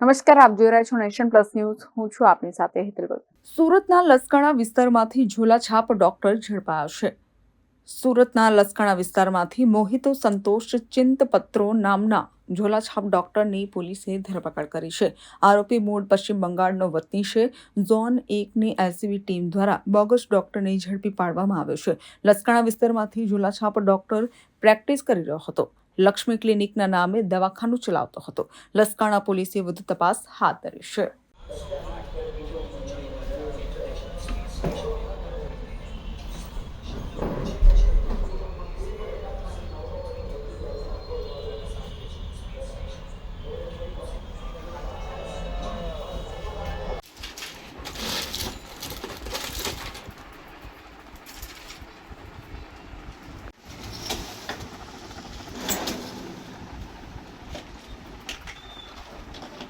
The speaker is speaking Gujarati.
નમસ્કાર, આપ જોઈ રહ્યા છો નેશન પ્લસ ન્યૂઝ. હું છું આપની સાથે હેતલ સુરતના લસકાણા વિસ્તારમાંથી ઝોલાછાપ ડોક્ટર ઝડપાયા છે. સુરતના લસકાણા વિસ્તારમાંથી મોહિતો સંતોષ ચિંતપત્રો નામના ઝોલાછાપ ડોક્ટરની પોલીસે ધરપકડ કરી છે. આરોપી મૂળ પશ્ચિમ બંગાળનો વતની છે. ઝોન એકની એલસીબી ટીમ દ્વારા બોગસ ડોક્ટરને ઝડપી પાડવામાં આવ્યો છે. લસકાણા વિસ્તારમાંથી ઝોલાછાપ ડોક્ટર પ્રેક્ટિસ કરી રહ્યો હતો. લક્ષ્મી ક્લિનિકના નામે દવાખાનું ચલાવતો હતો. લસકાણા પોલીસે વધુ તપાસ હાથ ધરી છે.